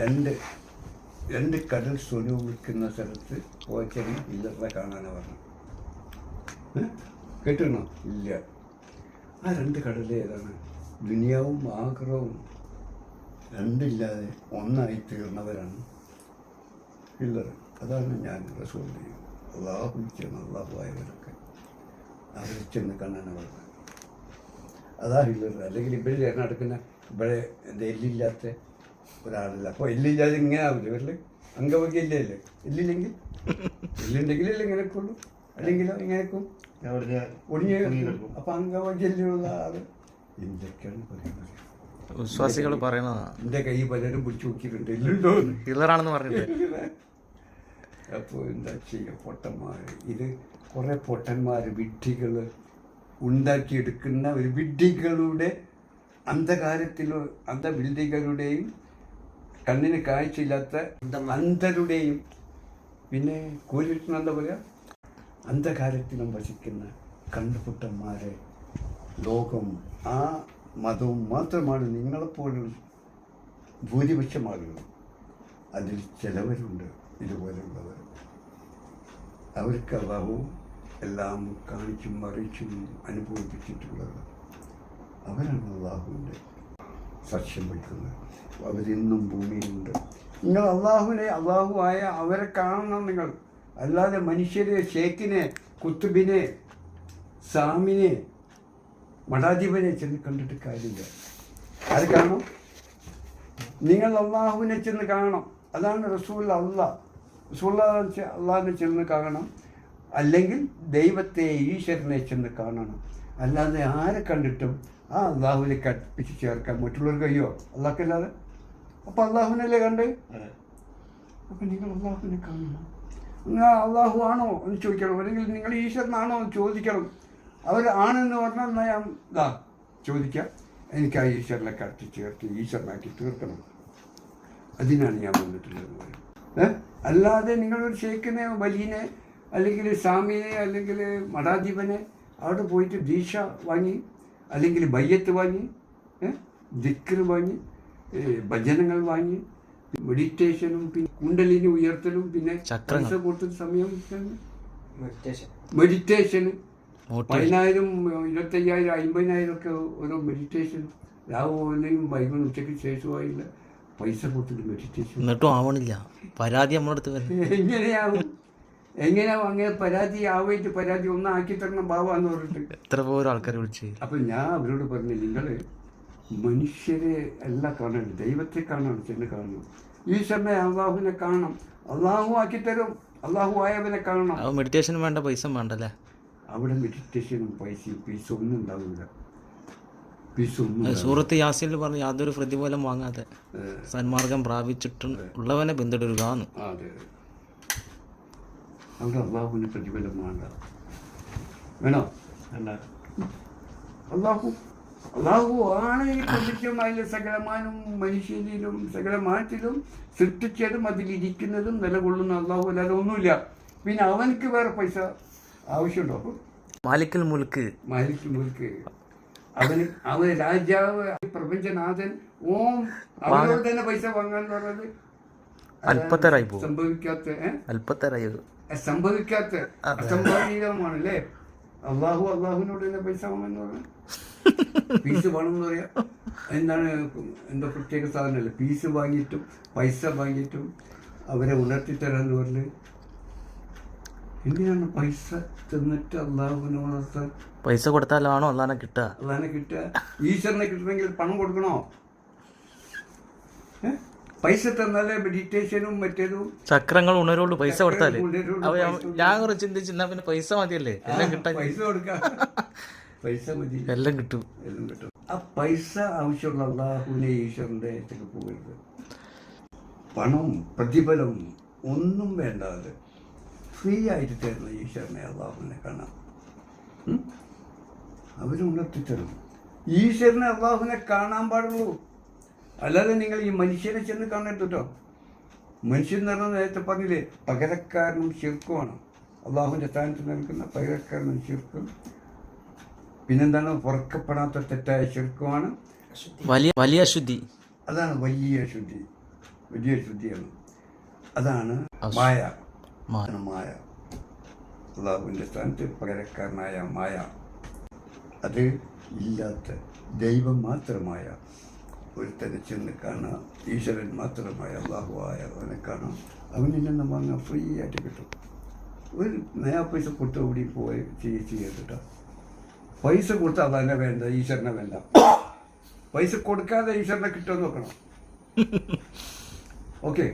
രണ്ട് രണ്ട് കടൽ സ്വരൂപിക്കുന്ന സ്ഥലത്ത് പോച്ചനെ ഇല്ലത്ര കാണാനാണ് പറഞ്ഞു. കേട്ടിരുന്നോ? ഇല്ല. ആ രണ്ട് കടൽ ഏതാണ്? ദുനിയാവും ആഗ്രഹവും രണ്ടില്ലാതെ ഒന്നായി തീർന്നവരാണ് ഇല്ല അതാണ് ഞാൻ റസൂലിനെ അള്ളാഹു ചെന്ന് അള്ളാഹു ആയവരൊക്കെ. അവരെ ചെന്ന് അതാ ഹില്ലർ അല്ലെങ്കിൽ ഇവിടെ നടക്കുന്ന? ഇവിടെ എന്താ എല്ലില്ലാത്ത ഒരാളില്ല. അപ്പോൾ എല്ലില്ലാതെ ഇങ്ങനെ ആവില്ല ഇവരിൽ അംഗവൈകല്യം ഇല്ലേ എല്ലില്ലെങ്കിൽ എല്ലുണ്ടെങ്കിലല്ലേ ഇങ്ങനെക്കുള്ളൂ അല്ലെങ്കിലോ ഇങ്ങനെ ഒടിഞ്ഞ് അപ്പൊ അംഗവൈകല്യമുള്ള ആൾ എന്തൊക്കെയാണ് പറയുന്നത്? വിശ്വാസികൾ പറയണതാ എന്റെ കൈ പലരും പിടിച്ചു നോക്കിയിട്ടുണ്ട്. എല്ലുണ്ടോ അപ്പോൾ എന്താ ചെയ്യുക പൊട്ടന്മാർ ഇത് കുറേ പൊട്ടന്മാർ വിഡ്ഢികൾ ഉണ്ടാക്കിയെടുക്കുന്ന ഒരു വിഡ്ഢികളുടെ അന്ധകാരത്തിലോ അന്ധവിഡ്ഢികളുടെയും കണ്ണിന് കാഴ്ചയില്ലാത്ത അന്ധരുടെയും പിന്നെ കൂലിട്ടുന്ന എന്താ പറയുക അന്ധകാരത്തിലും വസിക്കുന്ന കണ്ടുപുട്ടന്മാരെ ലോകം ആ മതവും മാത്രമാണ് നിങ്ങളെപ്പോലുള്ള ഭൂരിപക്ഷം ആളുകൾ അതിൽ ചിലവരുണ്ട് ഇതുപോലുള്ളവർ. അവർക്ക് അഭാവവും എല്ലാം കാണിച്ചും മറിച്ചും അനുഭവിപ്പിച്ചിട്ടുള്ളത് അവരാണ് അള്ളാഹുവിന്റെ സാക്ഷ്യം വഹിക്കുന്നത് അവരിന്നും ഭൂമിയിലുണ്ട്. നിങ്ങൾ അള്ളാഹുവിനെ അള്ളാഹു ആയ അവരെ കാണണം നിങ്ങൾ. അല്ലാതെ മനുഷ്യരെ ഷേഖിനെ കുത്തുബിനെ സാമിനെ മഠാധിപനെ ചെന്ന് കണ്ടിട്ട് കാര്യമില്ല. അത് കാണണം? നിങ്ങൾ അള്ളാഹുവിനെ ചെന്ന് കാണണം. അതാണ് റസൂൽ അള്ളാഹ് റസൂൽ അള്ളാഹിനെ ചെന്ന് കാണണം. അല്ലെങ്കിൽ ദൈവത്തെ ഈശ്വരനെ ചെന്ന് കാണണം. അല്ലാതെ ആരെ കണ്ടിട്ടും ആ അള്ളാഹുവിനെ കൽപ്പിച്ച് ചേർക്കാൻ മറ്റുള്ളവർ കഴിയോ? അള്ളാഹ്ക്കല്ലാതെ? അപ്പം അള്ളാഹുവിനല്ലേ കണ്ട്? അപ്പം നിങ്ങൾ അള്ളാഹുവിനെ കാണണം നിങ്ങൾ അള്ളാഹു ആണോ എന്ന് ചോദിക്കണം. അല്ലെങ്കിൽ നിങ്ങൾ ഈശ്വരനാണോ എന്ന് ചോദിക്കണം. അവർ ആണെന്ന് പറഞ്ഞാൽ ഞാൻ ഇതാ ചോദിക്കാം. എനിക്ക് ആ ഈശ്വരനെ കറക്റ്റ് ചേർത്ത് ഈശ്വരനാക്കി തീർക്കണം. അതിനാണ് ഞാൻ വന്നിട്ടുള്ളത്. ഏ? അല്ലാതെ നിങ്ങളൊരു ഷേഖിനെ വലിയനെ അല്ലെങ്കിൽ സ്വാമിയെ അല്ലെങ്കിൽ മഠാധിപനെ അവിടെ പോയിട്ട് ദീക്ഷ വാങ്ങി അല്ലെങ്കിൽ ബയ്യത്ത് വാങ്ങി ദിക്കർ വാങ്ങി ഭജനങ്ങൾ വാങ്ങി മെഡിറ്റേഷനും പിന്നെ കുണ്ടലിനി ഉയർത്തലും പിന്നെ ചക്രങ്ങൾ. പൈസ കൊടുത്ത സമയം മെഡിറ്റേഷൻ പതിനായിരം ഇരുപത്തയ്യായിരം അമ്പതിനായിരം ഒക്കെ ഓരോ മെഡിറ്റേഷൻ രാവിലെയും വൈകുന്നേരം ഉച്ചയ്ക്ക് ശേഷമായില്ല പൈസ കൊടുത്തിട്ട് മെഡിറ്റേഷൻ എന്നിട്ടും ആവണില്ല. പരാതി നമ്മളടുത്ത് വരുന്നത് എങ്ങനെയാവും? എങ്ങനെയാവും അങ്ങനെ പരാതി ആവായിട്ട് പരാതി ഒന്നും ആക്കി തരണം ബാബാന്ന് പറഞ്ഞിട്ട്. എത്ര ആൾക്കാർ വിളിച്ചു. അപ്പൊ ഞാൻ അവരോട് പറഞ്ഞു നിങ്ങൾ മനുഷ്യരെ എല്ലാം കാണണം ദൈവത്തെ കാണണം ചെന്ന് കാണണം. ഈ സമയം അള്ളാഹുവിനെ കാണണം. അള്ളാഹു ആക്കി തരും അള്ളാഹു ആയവനെ കാണണം. മെഡിറ്റേഷൻ വേണ്ട പൈസ വേണ്ടല്ലേ? അവിടെ മെഡിറ്റേഷനും പൈസയും പൈസ ഒന്നും ഉണ്ടാവില്ല. സൂറത്ത് യാസിൽ പറഞ്ഞു യാതൊരു പ്രതിഫലം വാങ്ങാതെ സന്മാർഗം പ്രാപിച്ചിട്ടും ഉള്ളവനെ അതെ. അവിടെ അള്ളാഹുവിന് പ്രതിഫലം വേണ്ട. വേണോ അള്ളാഹു അള്ളാഹു ആണ് ഈ പ്രപഞ്ചമായ സകലമാനും മനുഷ്യരിലും സകലമാനത്തിലും സൃഷ്ടിച്ചതും അതിലിരിക്കുന്നതും നിലകൊള്ളുന്ന അള്ളാഹു അല്ലാതെ ഒന്നുമില്ല. പിന്നെ അവനക്ക് വേറെ പൈസ ആവശ്യമുണ്ടോ? മാലിക്കൽ മുൽക്ക്. മാലിക്കൽ മുൽക്ക്. അവന് അവന് രാജാവ് പ്രപഞ്ചനാഥൻ ഓം അവനോട് തന്നെ പൈസ വാങ്ങാൻ പറഞ്ഞത് അല്പത്തരായി പോകും. സംഭവിക്കാത്ത? അല്പത്തരായി സംഭവിക്കാത്ത അസംഭവനീയമാണ് അല്ലേ അള്ളാഹു അള്ളാഹുവിനോട് തന്നെ പൈസ വാങ്ങാന്ന് പറഞ്ഞു? പീസ് വേണമെന്ന് പറയാ? എന്താണ് എന്തോ പ്രത്യേക സാധനമല്ല? പീസ് വാങ്ങിയിട്ടും പൈസ വാങ്ങിയിട്ടും അവരെ ഉണർത്തി തരാന്ന് പറഞ്ഞ് എന്തിനാണ് പൈസ തിന്നിട്ട് അള്ളാഹുവിനെ ഉണർത്താൻ? പൈസ കൊടുത്താലാണോ അല്ലാതെ കിട്ടുക? അള്ളാഹിനെ കിട്ടുക? ഈശ്വരനെ കിട്ടണമെങ്കിൽ പണം കൊടുക്കണോ? ഏ? പൈസ തന്നാലേ മെഡിറ്റേഷനും മറ്റേതും ചക്രങ്ങൾ ഉണരുള്ളൂ പൈസ കൊടുത്താലേ. ഞാൻ- കുറച്ച് ചിന്തിച്ചിരുന്ന പിന്നെ പൈസ മതിയല്ലേ? എല്ലാം കിട്ടാൻ പൈസ കൊടുക്കാം. പൈസ മതി. എല്ലാം കിട്ടും. എല്ലാം കിട്ടും. ആ പൈസ ആവശ്യമുള്ള അള്ളാഹുവിനെ ഈശ്വരന്റെ അടുത്തേക്ക് പോകരുത്. പണം പ്രതിഫലം ഒന്നും വേണ്ടാതെ ഫ്രീ ആയിട്ട് തരുന്ന ഈശ്വരനെ അള്ളാഹുവിനെ കാണാം. അവരുണർത്തിത്തരും ഈശ്വരനെ അള്ളാഹുവിനെ കാണാൻ പാടുള്ളൂ. അല്ലാതെ നിങ്ങൾ ഈ മനുഷ്യനെ ചെന്ന് കാണരുത് കേട്ടോ മനുഷ്യൻ എന്ന് പറഞ്ഞാൽ നേരത്തെ പറഞ്ഞില്ലേ പകരക്കാരനും ശിർക്കുമാണ്. അള്ളാഹുവിന്റെ സ്ഥാനത്ത് നിൽക്കുന്ന പകരക്കാരനും ശിർക്കും. പിന്നെന്താണ്? പുറക്കപ്പെടാത്ത തെറ്റായ ശിർക്കുമാണ്. വലിയ വലിയ അശുദ്ധി. അതാണ് വലിയ ശുദ്ധി വലിയ ശുദ്ധിയാണ് അതാണ് മായ. മായ. അള്ളാഹുവിന്റെ സ്ഥാനത്ത് പകരക്കാരനായ മായ. അത് ഇല്ലാത്ത ദൈവം മാത്രമായ ഒരുത്തനെ ചെന്ന് കാണാം. ഈശ്വരൻ മാത്രമായ അള്ളാഹുവായ അവനെ കാണാം. അവനിൽ നിന്ന് വാങ്ങാൻ ഫ്രീ ആയിട്ട് കിട്ടും. ഒരു നയാ പൈസ കൊടുത്ത കൂടി പോയി ചെയ്തിട്ടോ പൈസ കൊടുത്താൽ അതന്നെ വേണ്ട ഈശ്വരനെ വേണ്ട. പൈസ കൊടുക്കാതെ ഈശ്വരനെ കിട്ടുമെന്ന് നോക്കണം. ഓക്കെ